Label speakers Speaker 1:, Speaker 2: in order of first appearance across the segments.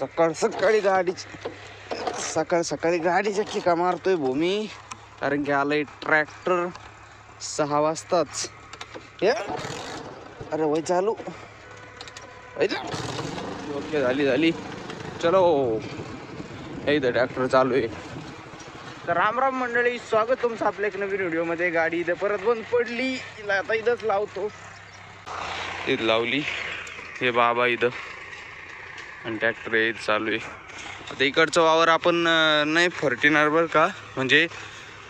Speaker 1: सकाळ सकाळी गाडीची सकाळ सकाळी गाडीच्या किका मारतोय भूमी. कारण की आलंय ट्रॅक्टर सहा वाजताच. हे? अरे वय चालू. ओके झाली झाली. चलो. इथं ट्रॅक्टर चालू आहे. तर राम राम मंडळी स्वागत तुमचं आपल्या एक नवीन व्हिडिओमध्ये. गाडी इथं परत बंद पडली. आता इथंच लावतो. इथं लावली. हे बाबा इथं. आणि ट्रॅक्टर येत चालू आहे. आता इकडचं वावर आपण नाही फरटिणार बरं का. म्हणजे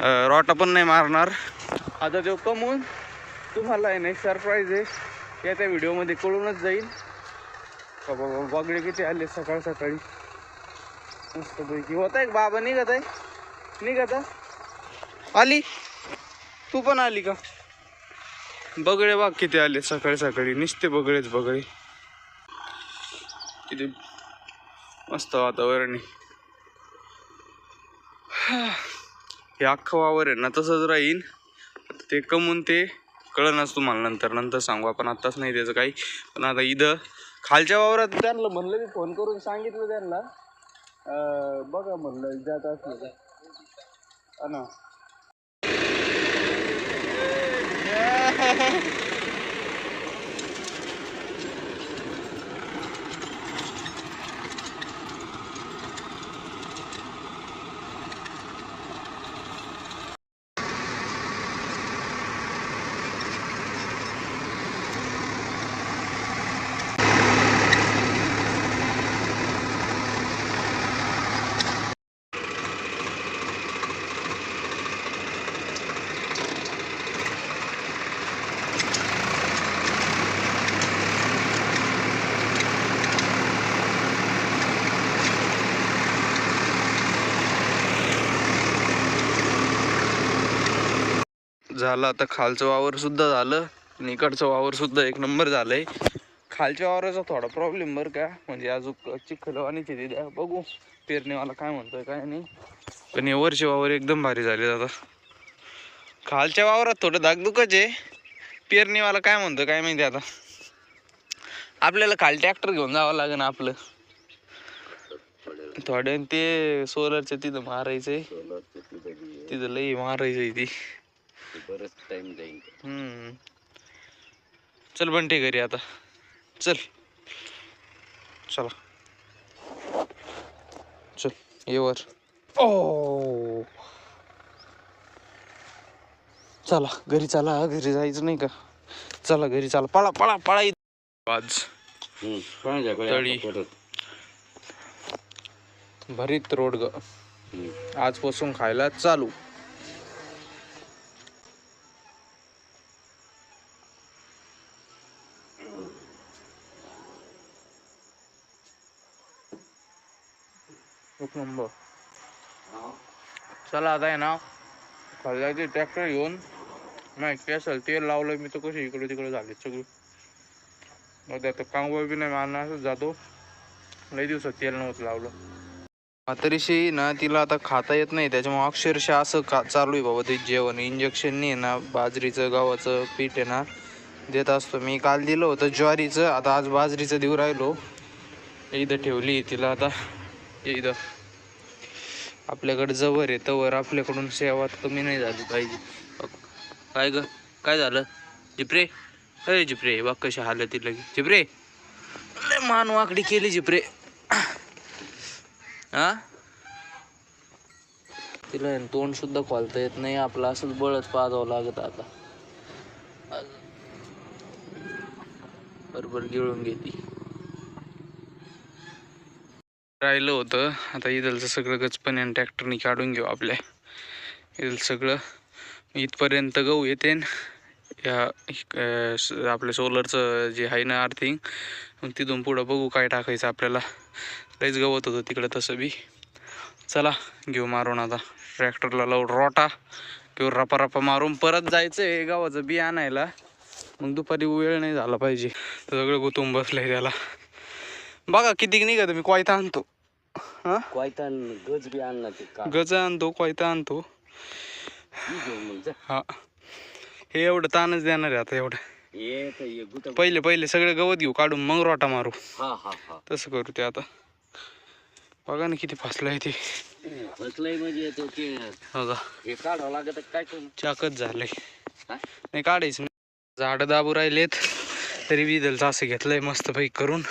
Speaker 1: रॉटा पण नाही मारणार. आता जो कमवून तुम्हाला आहे नाही सरप्राईज आहे. या त्या व्हिडिओमध्ये कळूनच जाईल. का बाबा बागडे किती आले सकाळ सकाळी. मस्तपैकी. होत आहे बाबा? निघत आहे. निघत आली. तू पण आली का? बगळे बाग किती आले सकाळी सकाळी. निसते बगळेच बगळे किती मस्त वातावरण आहे. हे अख्खं वावर आहे ना तसंच राहीन. ते कमवून ते कळणच तुम्हाला नंतर. नंतर सांगू आपण आत्ताच नाही त्याचं काही. पण आता इथं खालच्या वावरात त्यांना म्हणलं मी फोन करून सांगितलं त्यांना. बघा म्हणलं जात असलं का ना. झालं आता खालचं वावर सुद्धा झालं आणि इकडचं वावर सुद्धा एक नंबर झालंय. खालच्या वावराचा थोडा प्रॉब्लेम बरं का म्हणजे अजून चिखलवानीची तिथे. बघू पेरणीवाला काय म्हणतोय काय नाही. पण हे वरचे वावर एकदम भारी झाले आता. खालच्या वावरात थोडं धाकधुकच आहे. पेरणीवाला काय म्हणतोय काय माहिती आता. आपल्याला खाल ट्रॅक्टर घेऊन जावं लागेल आपलं. थोड्या ते सोलरचं तिथं मारायचंय. तिथं लई मारायचंय ती.
Speaker 2: बरंच टाइम जाईल
Speaker 1: हम्म. चल बंटे घरी आता. चल. चला. चल ये वर. ओ. चला घरी चला घरी जायचं नाही का? चला घरी चला. पळा पळा पळा इथं. आज. तळी. भरीत रोड ग आजपासून खायला चालू. एक नंबर चला आता आहे ना खाली जायचे ट्रॅक्टर घेऊन नाही काय असेल तेल लावलं मी तर कशी इकडे तिकडे झाले सगळे. मग आता कांगोळ बी नाही मारणार असंच जातो. लई दिवसात तेल नव्हतं लावलं. म्हातारीशी ना तिला आता खाता येत नाही त्याच्यामुळे अक्षरशः असं का चालू आहे बाबा ते जेवण. इंजेक्शननी आहे ना बाजरीचं गव्हाचं पीठ आहे ना देत असतो. मी काल दिलं होतं ज्वारीचं आता आज बाजरीचं देऊ राहिलो. इथं ठेवली तिला आता. इथं. आपल्याकडे जवळ आहे तवर आपल्याकडून सेवा कमी नाही झाली पाहिजे. काय ग काय झालं? जिप्रे? अरे जिप्रे बघ कशी हालत लगे जिप्रे? लय मान वाकडी केली जिप्रे. हा तिला तोंड सुद्धा खोलता येत नाही आपला असंच बळच पाजावं लागत आता. बरोबर गिळून घेते. राहिलं होतं. आता इथलचं सगळं गचपण आणि ट्रॅक्टरनी काढून घेऊ आपल्या. इथलं सगळं इथपर्यंत गहू येते न. या आपलं सोलरचं जे आहे ना आर्थिंग मग तिथून पुढं बघू काय टाकायचं आपल्याला. लईच गवत होतं तिकडं तसं बी. चला घेऊ मारून आता. ट्रॅक्टरला लावून रोटा. किंवा रपा रपा मारून परत जायचं आहे गावाचं बी आणायला. मग दुपारी वेळ नाही झाला पाहिजे. तर सगळं गुतून बसलंय त्याला. बघा किती निघत मी कोयता आणतो. हा?
Speaker 2: गज बी आणला ते का?
Speaker 1: गज आणतो कोयता आणतो. हा हे. एवढं ताणच देणार आहे आता एवढं.
Speaker 2: तर गुट
Speaker 1: पहिले पहिले सगळे गवत घेऊ काढून मग रोटा मारू.
Speaker 2: हा हा हा.
Speaker 1: तसं करू ते आता. बघा ना किती फसलंय ते.
Speaker 2: फसलंय म्हणजे तो ते
Speaker 1: बघा
Speaker 2: हे काढावं लागत काय करू?
Speaker 1: चाकच झालंय.
Speaker 2: हा?
Speaker 1: नाही काढायचं नाही. झाडं दाबू राहिलेत तरी विदलचं असं घेतलंय मस्त पैकी करून.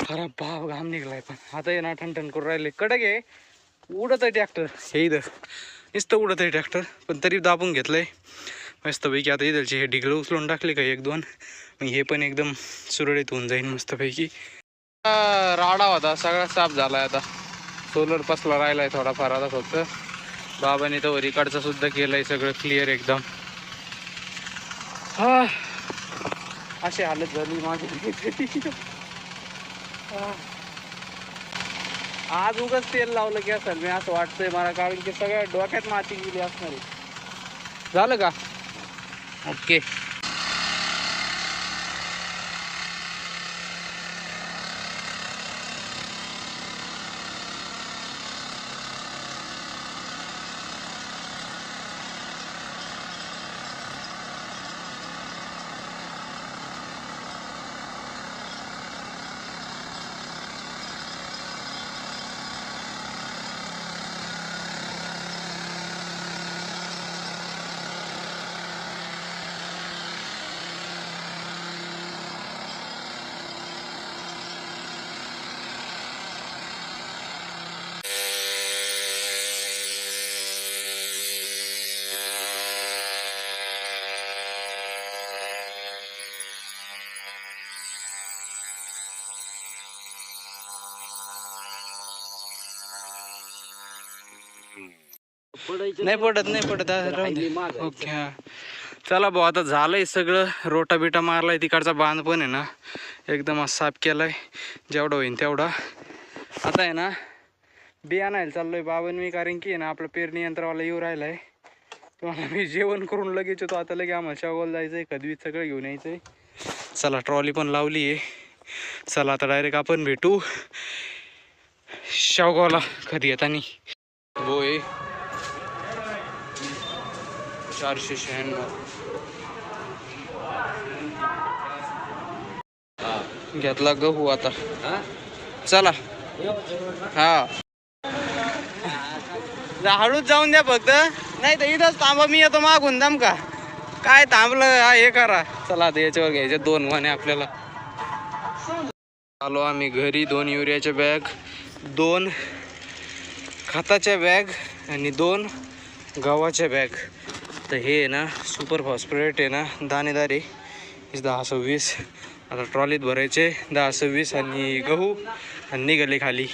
Speaker 1: खराब भाव घाम निघलाय पण. आता ये ना ठणठण करून राहिले. कडक आहे. उडत आहे ट्रॅक्टर हे इथं. नुसतं उडत आहे ट्रॅक्टर पण तरी दाबून घेतलंय. मस्तपैकी आता इथलचे हे ढिगळं उचलून टाकले का एक दोन. मग हे पण एकदम सुरळीत होऊन जाईल मस्तपैकी. राडा होता. सगळा साफ झालाय आता. सोलर पसला राहिलाय थोडाफार आता फक्त. बाबाने तर वरीकडचं सुद्धा केलंय सगळं क्लिअर एकदम. हा. अशी हालत झाली माझी. आज उगाच तेल लावलं की असेल मी असं वाटतंय मला कारण की सगळ्या डोक्यात माती गेली असणार झालं का? ओके. नाही पडत नाही पडत. राहू दे. ओके हा. चला भाऊ आता झालंय सगळं. रोटा बिटा मारलाय तिकडचा बांध पण आहे ना. एकदम असं साफ केलाय. जेवढा होईन तेवढा. आता आहे ना बिया आणायला चाललोय बाबन मी कारण की आहे ना आपलं पेरणी यंत्रवाला येऊ राहिलाय. तुम्हाला मी जेवण करून लगेच येतो. आता लगे आम्हाला शेवगावला जायचंय कधीच सगळं घेऊन यायचंय. चला ट्रॉली पण लावली आहे. चला आता डायरेक्ट आपण भेटू. शेवगावला कधी येतानी. होय. चारशे शहाण्णव. घेतला गहू आता? चला. हा. हळूच जाऊन द्या फक्त. नाही तर इथंच थांबा मी येतो मागून दम का? काय थांबलं हा हे करा. चला आता याच्यावर घ्यायचे दोन म्हणे आपल्याला. आलो आम्ही घरी दोन युरियाच्या बॅग दोन खताच्या बॅग आणि दोन गव्हाच्या बॅग. तर हे आहे ना सुपर फॉस्फरेट आहे ना दाणेदार आहे. दहा सव्वीस. आता ट्रॉलीत भरायचे दहा सव्वीस आणि गहू आणि निघाले खाली.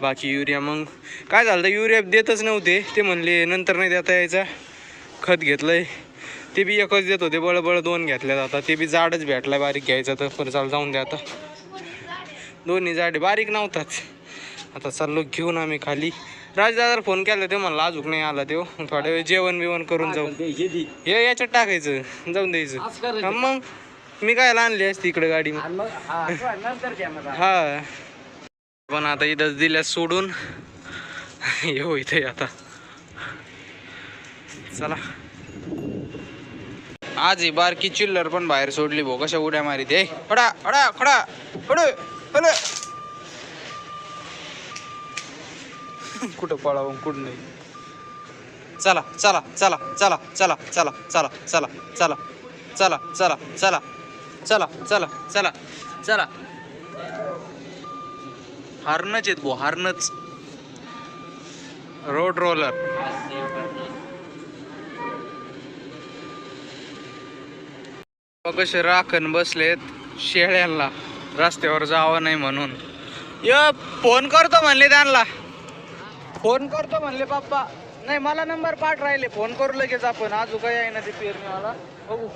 Speaker 1: बाकी युरिया मग काय झालं युरिया देतच नव्हते. ते म्हणले नंतर नाही देता यायचा. खत घेतलंय. ते बी एकच देत होते बळबळ दोन घेतल्या जातात ते बी जाडच भेटलाय बारीक घ्यायचं तर. पण चाल जाऊन द्या आता. दोन्ही जाडे बारीक नव्हताच आता चाललो घेऊन आम्ही खाली. राजदादाला फोन केला ते म्हणला अजून नाही आला तो. थोड्या वेळ जेवण बिवण करून जाऊ.
Speaker 2: हे
Speaker 1: याच्यात टाकायचं जाऊन द्यायचं. मग मी काय आणली असती इकडे गाडी.
Speaker 2: हा.
Speaker 1: हा. पण आता इथं दिल्यास सोडून. येऊ इथे आता. चला. आज ही बारकी चिल्लर पण बाहेर सोडली भो कशा उड्या मारी ते खडा खडा खडा खड खड कुठं पळावं कुठं नाही चला चला चला चला चला चला चला चला चला चला चला चला चला चला चला चला हार्नच आहेत भो हार्नच रोड रोलर कसे राखण बसलेत शेळ्यांना रस्त्यावर जावं नाही म्हणून य फोन करतो म्हणले त्यांना फोन करतो म्हणले पप्पा. नाही मला नंबर पाठ राहिले. फोन करू लगेच आपण. अजून काही आहे ना ते पेरणीवाला बघू.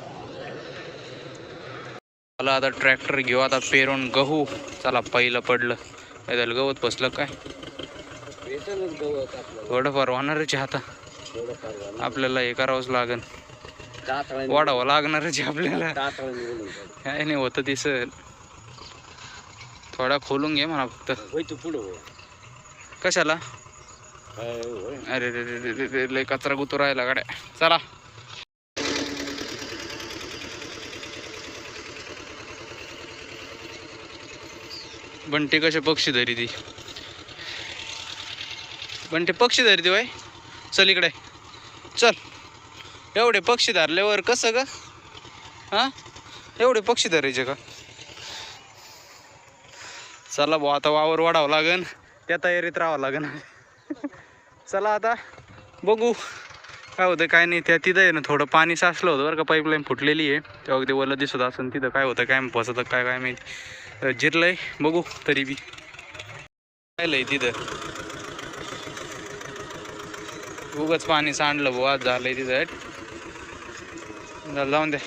Speaker 1: मला आता ट्रॅक्टर घेऊ. आता पेरून गहू. चला पहिलं पडलं. काय? झालं गवत बसलं काय. थोडंफार होणारच आहे आता. आपल्याला हे करावंच लागन. वाढावं लागणारच आहे आपल्याला. काय नाही होतं ते सर थोडा खोलून घे म्हणा फक्त.
Speaker 2: पुढं.
Speaker 1: कशाला. अरे रे रे रे रे रे लय कचरा गुतू राहिला गाड्या. चला. बंटी कसे पक्षी धरी ती? पण ते पक्षी ती वय चल इकडे. चल. एवढे पक्षी धरल्यावर कसं ग? हां? एवढे पक्षी धरायचे का? चला भाऊ आता वावर वाढावं लागन. त्या तयारीत राहावं लागन. चला आता बघू. काय होतं काय नाही. त्या तिथं आहे ना थोडं पाणी साचलं होतं बरं का. पाईपलाईन फुटलेली आहे. तेव्हा ते वलं दिसत असं तिथं. काय होतं काय फसतं काय काय माहिती. जिरलं जिरलंय. बघू तरी बी. राहिलंय तिथं. उगच पाणी सांडलं भाऊ आज झालंय तिथं. लावून जाऊन द्या.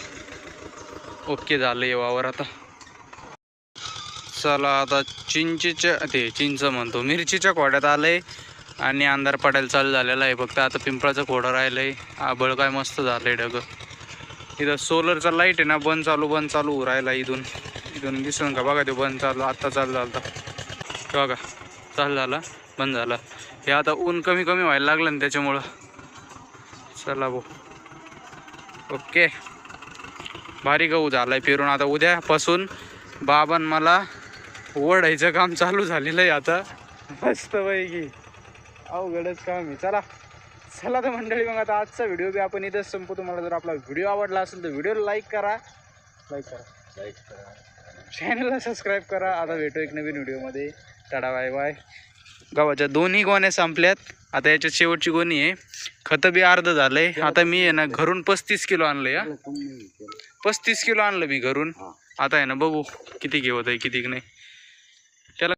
Speaker 1: ओके झालं आहे वावर आता. चला आता चिंचेच्या ते चिंच म्हणतो मिरचीच्या खोड्यात आलंय. आणि अंधार पडायला चालू झालेला आहे. फक्त आता पिंपळाचं खोडं राहिलंय. आबळ काय मस्त झालंय डग इथं सोलरचा लाइट आहे ना बंद चालू बंद चालू राहिला इथून. इथून दिसून का? बघा ते बंद चालू आत्ता चालू झालं बघा चालू झाला बंद झाला. हे आता ऊन कमी कमी व्हायला लागलं ना त्याच्यामुळं. चला भाऊ. ओके. भारी गहू झालाय फिरून आता उद्यापासून बाबान मला ओढायचं काम चालू झालेलं आहे आता. मस्त पैकी. अवघडच काम आहे. चला. चला तर मंडळी मग आता आजचा व्हिडिओ बी आपण इथंच संपू तुम्हाला जर आपला व्हिडिओ आवडला असेल तर व्हिडिओला लाईक करा. लाईक करा.
Speaker 2: लाइट करा.
Speaker 1: चॅनलला सबस्क्राईब करा. आता भेटू एक नवीन व्हिडिओमध्ये टाटा बाय बाय गावाच्या दोन्ही गोण्या संपल्यात. आता याच्यात शेवटची गोणी आहे. खतं बी अर्ध झालंय. आता मी आहे ना घरून पस्तीस किलो आणलंय हा. पस्तीस किलो आणलं मी घरून. आता आहे ना बघू किती घेवत आहे किती नाही.